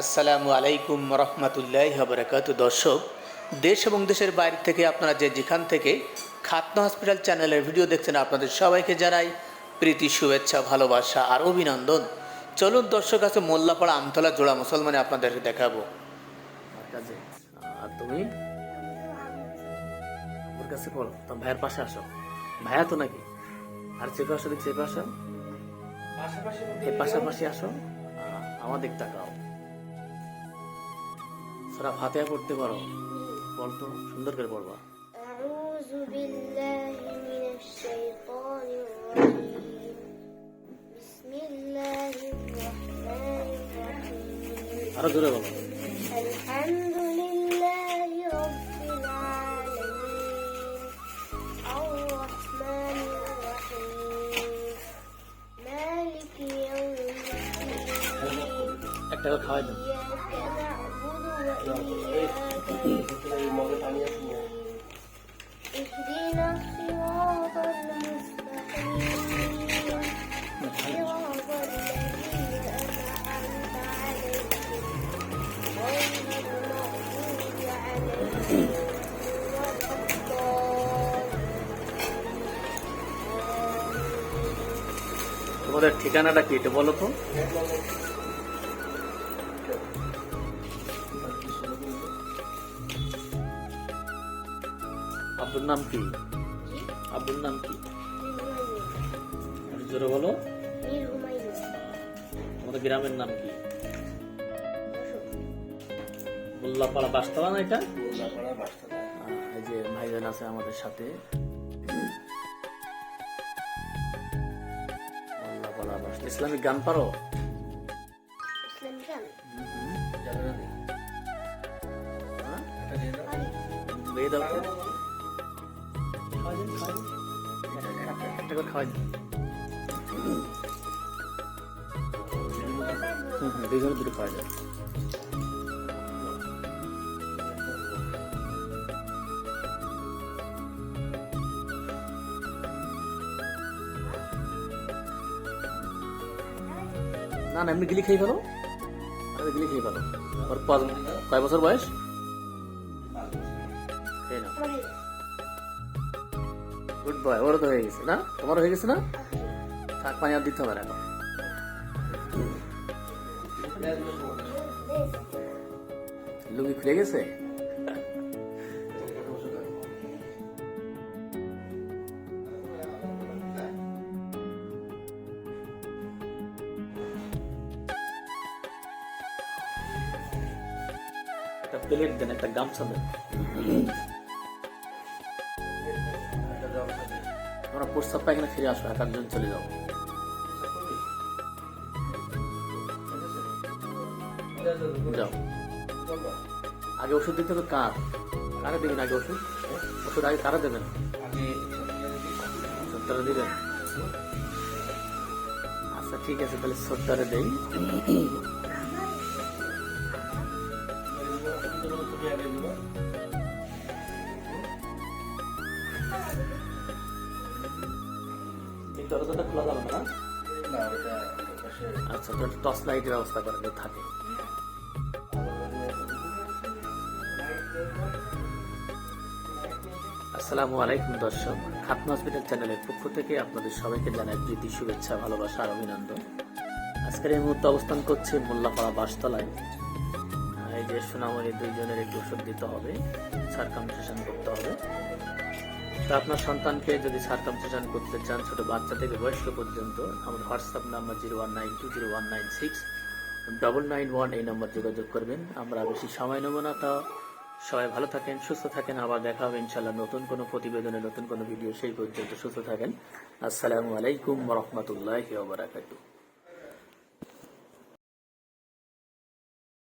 আসসালামু আলাইকুম রহমতুল্লাহ বরকাত। দর্শক দেশ এবং দেশের বাইরে থেকে আপনারা যে যেখান থেকে খাতনা হসপিটাল চ্যানেলের ভিডিও দেখছেন আপনাদের সবাইকে জানাই প্রীতি শুভেচ্ছা ভালোবাসা আর অভিনন্দন। চলুন দর্শক আছে মোল্লাপাড়া আমতলা জোড়া মুসলমানে আপনাদেরকে দেখাবো। আর তুমি? ওর কাছে বলো তোমার ভাইয়ের পাশে আসো। ভাইয়া তো নাকি? আর চেপে আসো দেখ চেপে আসো পাশাপাশি আসো। আমার দিক তাকাও। সারা ফাতে পড়তে পারো। বলতো সুন্দর করে পড়বা। আরও জোরে বলো। একটা খাওয়াই দাও তোমাদের ঠিকানাটা কি এটা বলো তো? আব্বুর নাম কি? আব্বুর নাম কি? জোরে বলো। আমাদের গ্রামের নাম কি? মোল্লাপাড়া বাস্তবা না এটা? এই যে ভাইজান আছে আমাদের সাথে। মোল্লাপাড়া বাস ইসলামিক গান পারো? ইসলাম খান একটা- করে না না এমনি গিলি খেয়ে ফেলো। গিলি খেয়ে ফেলো। কয় বছর বয়স? গুড বয় ওরও তো হয়ে গেছে, না? তোমারও হয়ে গেছে না? থাক, পানি আর দিতে হবে না লুঙ্গি খুলে গেছে? একটা প্লেট দেন, একটা গামছা দেন। তোমরা প্রস্তাব পায়খানা ফিরে আসো, এক একজন চলে যাও। যাও। আগে ওষুধ দিতে হবে কার? কারা দেবেন আগে ওষুধ? ওষুধ আগে কারা দেবেন? সত্তরে দিবেন। আচ্ছা ঠিক আছে, তাহলে সত্তরে দেই। দরজাটা খোলা যাবে না? আচ্ছা টর্চ লাইটের ব্যবস্থা করেন থাকে। আসসালামু আলাইকুম দর্শক। খাতনা হসপিটাল চ্যানেলের পক্ষ থেকে আপনাদের সবাইকে জানাই প্রীতি শুভেচ্ছা ভালোবাসা আর অভিনন্দন। আজকের এই মুহূর্তে অবস্থান করছে মোল্লাপাড়া বাসতলায়। এই যে সোনামণি দুইজনের একটু ওষুধ দিতে হবে সার্কামসেশন করতে হবে। তা আপনার সন্তানকে যদি সার্কামসেশন করতে চান ছোট বাচ্চা থেকে বয়স্ক পর্যন্ত, আমার WhatsApp number zero one nine two zero one nine six double nine one এই নম্বর যোগাযোগ করবেন। আমরা বেশি সময় নেব না, তা সবাই ভালো থাকেন, সুস্থ থাকেন। আবার দেখা হবে ইনশাল্লাহ নতুন কোনো প্রতিবেদনে, নতুন কোনো ভিডিও সেই পর্যন্ত সুস্থ থাকেন। আসসালামু আলাইকুম রহমতুল্লাহ বারাকাতু